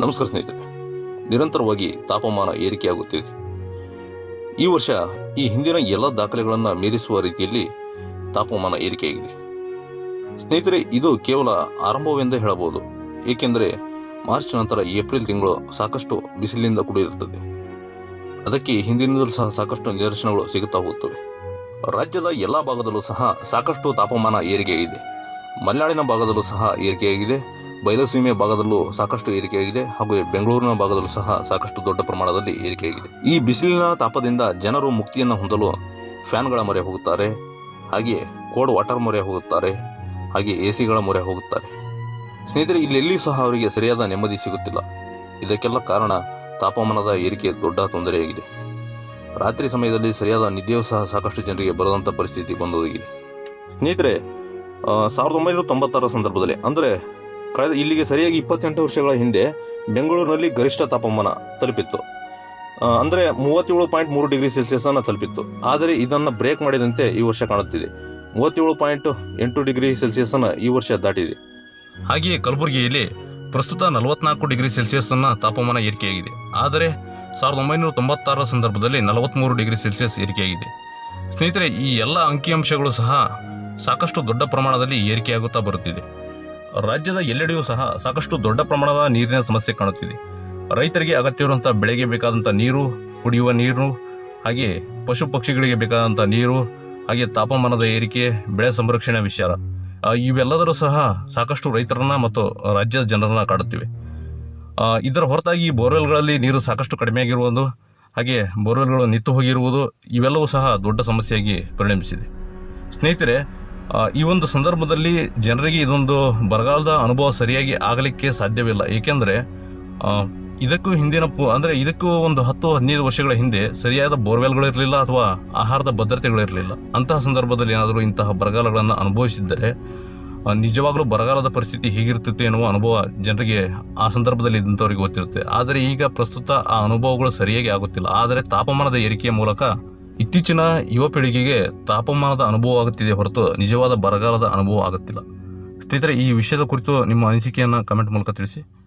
ನಮಸ್ಕಾರ ಸ್ನೇಹಿತರೆ. ನಿರಂತರವಾಗಿ ತಾಪಮಾನ ಏರಿಕೆಯಾಗುತ್ತಿದೆ. ಈ ವರ್ಷ ಈ ಹಿಂದಿನ ಎಲ್ಲ ದಾಖಲೆಗಳನ್ನು ಮೀರಿಸುವ ರೀತಿಯಲ್ಲಿ ತಾಪಮಾನ ಏರಿಕೆಯಾಗಿದೆ. ಸ್ನೇಹಿತರೆ, ಇದು ಕೇವಲ ಆರಂಭವೆಂದೇ ಹೇಳಬಹುದು. ಏಕೆಂದರೆ, ಮಾರ್ಚ್ ನಂತರ ಏಪ್ರಿಲ್ ತಿಂಗಳು ಸಾಕಷ್ಟು ಬಿಸಿಲಿನಿಂದ ಕೂಡಿರುತ್ತದೆ. ಅದಕ್ಕೆ ಹಿಂದಿನಿಂದಲೂ ಸಹ ಸಾಕಷ್ಟು ನಿದರ್ಶನಗಳು ಸಿಗುತ್ತಾ ಹೋಗುತ್ತವೆ. ರಾಜ್ಯದ ಎಲ್ಲ ಭಾಗದಲ್ಲೂ ಸಹ ಸಾಕಷ್ಟು ತಾಪಮಾನ ಏರಿಕೆಯಾಗಿದೆ. ಮಲೆನಾಡಿನ ಭಾಗದಲ್ಲೂ ಸಹ ಏರಿಕೆಯಾಗಿದೆ. ಬಯಲುಸೀಮೆ ಭಾಗದಲ್ಲೂ ಸಾಕಷ್ಟು ಏರಿಕೆಯಾಗಿದೆ ಹಾಗೂ ಬೆಂಗಳೂರಿನ ಭಾಗದಲ್ಲೂ ಸಹ ಸಾಕಷ್ಟು ದೊಡ್ಡ ಪ್ರಮಾಣದಲ್ಲಿ ಏರಿಕೆಯಾಗಿದೆ. ಈ ಬಿಸಿಲಿನ ತಾಪದಿಂದ ಜನರು ಮುಕ್ತಿಯನ್ನು ಹೊಂದಲು ಫ್ಯಾನ್ಗಳ ಮೊರೆ ಹೋಗುತ್ತಾರೆ. ಹಾಗೆಯೇ ಕೋಲ್ಡ್ ವಾಟರ್ ಮೊರೆ ಹೋಗುತ್ತಾರೆ. ಹಾಗೆ ಎ ಸಿಗಳ ಮೊರೆ ಹೋಗುತ್ತಾರೆ. ಸ್ನೇಹಿತರೆ, ಇಲ್ಲೆಲ್ಲಿ ಸಹ ಅವರಿಗೆ ಸರಿಯಾದ ನೆಮ್ಮದಿ ಸಿಗುತ್ತಿಲ್ಲ. ಇದಕ್ಕೆಲ್ಲ ಕಾರಣ ತಾಪಮಾನದ ಏರಿಕೆ ದೊಡ್ಡ ತೊಂದರೆಯಾಗಿದೆ. ರಾತ್ರಿ ಸಮಯದಲ್ಲಿ ಸರಿಯಾದ ನಿದ್ದೆಯೂ ಸಹ ಸಾಕಷ್ಟು ಜನರಿಗೆ ಬರದಂಥ ಪರಿಸ್ಥಿತಿ ಬಂದೊದಗಿದೆ. ಸ್ನೇಹಿತರೆ ಸಾವಿರದ ಒಂಬೈನೂರ ತೊಂಬತ್ತಾರರ ಸಂದರ್ಭದಲ್ಲಿ, ಅಂದರೆ ಕಳೆದ ಇಲ್ಲಿಗೆ ಸರಿಯಾಗಿ ಇಪ್ಪತ್ತೆಂಟು ವರ್ಷಗಳ ಹಿಂದೆ ಬೆಂಗಳೂರಿನಲ್ಲಿ ಗರಿಷ್ಠ ತಾಪಮಾನ ತಲುಪಿತ್ತು. ಅಂದರೆ ಮೂವತ್ತೇಳು ಪಾಯಿಂಟ್ ಮೂರು ಡಿಗ್ರಿ ಸೆಲ್ಸಿಯಸ್ ಅನ್ನು ತಲುಪಿತ್ತು. ಆದರೆ ಇದನ್ನು ಬ್ರೇಕ್ ಮಾಡಿದಂತೆ ಈ ವರ್ಷ ಕಾಣುತ್ತಿದೆ. ಮೂವತ್ತೇಳು ಪಾಯಿಂಟ್ ಎಂಟು ಡಿಗ್ರಿ ಸೆಲ್ಸಿಯಸ್ ಅನ್ನು ಈ ವರ್ಷ ದಾಟಿದೆ. ಹಾಗೆಯೇ ಕಲಬುರಗಿಯಲ್ಲಿ ಪ್ರಸ್ತುತ ನಲವತ್ನಾಲ್ಕು ಡಿಗ್ರಿ ಸೆಲ್ಸಿಯಸ್ ಅನ್ನು ತಾಪಮಾನ ಏರಿಕೆಯಾಗಿದೆ. ಆದರೆ ಸಾವಿರದ ಒಂಬೈನೂರ ತೊಂಬತ್ತಾರರ ಸಂದರ್ಭದಲ್ಲಿ ನಲವತ್ತ್ಮೂರು ಡಿಗ್ರಿ ಸೆಲ್ಸಿಯಸ್ ಏರಿಕೆಯಾಗಿದೆ. ಸ್ನೇಹಿತರೆ, ಈ ಎಲ್ಲ ಅಂಕಿಅಂಶಗಳು ಸಹ ಸಾಕಷ್ಟು ದೊಡ್ಡ ಪ್ರಮಾಣದಲ್ಲಿ ಏರಿಕೆಯಾಗುತ್ತಾ ಬರುತ್ತಿದೆ. ರಾಜ್ಯದ ಎಲ್ಲೆಡೆಯೂ ಸಹ ಸಾಕಷ್ಟು ದೊಡ್ಡ ಪ್ರಮಾಣದ ನೀರಿನ ಸಮಸ್ಯೆ ಕಾಣುತ್ತಿದೆ. ರೈತರಿಗೆ ಅಗತ್ಯವಿರುವಂಥ ಬೆಳೆಗೆ ಬೇಕಾದಂಥ ನೀರು, ಕುಡಿಯುವ ನೀರು, ಹಾಗೆ ಪಶು ಪಕ್ಷಿಗಳಿಗೆ ಬೇಕಾದಂಥ ನೀರು, ಹಾಗೆ ತಾಪಮಾನದ ಏರಿಕೆ, ಬೆಳೆ ಸಂರಕ್ಷಣೆ ವಿಚಾರ. ಇವೆಲ್ಲದರೂ ಸಹ ಸಾಕಷ್ಟು ರೈತರನ್ನ ಮತ್ತು ರಾಜ್ಯದ ಜನರನ್ನ ಕಾಡುತ್ತಿವೆ. ಇದರ ಹೊರತಾಗಿ ಬೋರ್ವೆಲ್ಗಳಲ್ಲಿ ನೀರು ಸಾಕಷ್ಟು ಕಡಿಮೆಯಾಗಿರುವುದು, ಹಾಗೆ ಬೋರ್ವೆಲ್ಗಳು ನಿಂತು ಹೋಗಿರುವುದು, ಇವೆಲ್ಲವೂ ಸಹ ದೊಡ್ಡ ಸಮಸ್ಯೆಯಾಗಿ ಪರಿಣಮಿಸಿದೆ. ಸ್ನೇಹಿತರೆ ಈ ಒಂದು ಸಂದರ್ಭದಲ್ಲಿ ಜನರಿಗೆ ಇದೊಂದು ಬರಗಾಲದ ಅನುಭವ ಸರಿಯಾಗಿ ಆಗಲಿಕ್ಕೆ ಸಾಧ್ಯವಿಲ್ಲ. ಏಕೆಂದರೆ ಇದಕ್ಕೂ ಹಿಂದಿನ ಪು, ಅಂದರೆ ಇದಕ್ಕೂ ಒಂದು ಹತ್ತು, ಹದಿನೈದು ವರ್ಷಗಳ ಹಿಂದೆ ಸರಿಯಾದ ಬೋರ್ವೆಲ್ಗಳು ಇರಲಿಲ್ಲ ಅಥವಾ ಆಹಾರದ ಭದ್ರತೆಗಳು ಇರಲಿಲ್ಲ. ಅಂತಹ ಸಂದರ್ಭದಲ್ಲಿ ಏನಾದರೂ ಇಂತಹ ಬರಗಾಲಗಳನ್ನು ಅನುಭವಿಸಿದ್ದರೆ ನಿಜವಾಗಲೂ ಬರಗಾಲದ ಪರಿಸ್ಥಿತಿ ಹೇಗಿರ್ತಿತ್ತು ಎನ್ನುವ ಅನುಭವ ಜನರಿಗೆ ಆ ಸಂದರ್ಭದಲ್ಲಿ ಇದ್ದಂಥವರಿಗೆ ಗೊತ್ತಿರುತ್ತೆ. ಆದರೆ ಈಗ ಪ್ರಸ್ತುತ ಆ ಅನುಭವಗಳು ಸರಿಯಾಗಿ ಆಗುತ್ತಿಲ್ಲ. ಆದರೆ ತಾಪಮಾನದ ಏರಿಕೆಯ ಮೂಲಕ ಇತ್ತೀಚಿನ ಯುವ ಪೀಳಿಗೆಗೆ ತಾಪಮಾನದ ಅನುಭವ ಆಗುತ್ತಿದೆ ಹೊರತು ನಿಜವಾದ ಬರಗಾಲದ ಅನುಭವ ಆಗುತ್ತಿಲ್ಲ. ಸ್ನೇಹಿತರೆ, ಈ ವಿಷಯದ ಕುರಿತು ನಿಮ್ಮ ಅನಿಸಿಕೆಯನ್ನು ಕಮೆಂಟ್ ಮೂಲಕ ತಿಳಿಸಿ.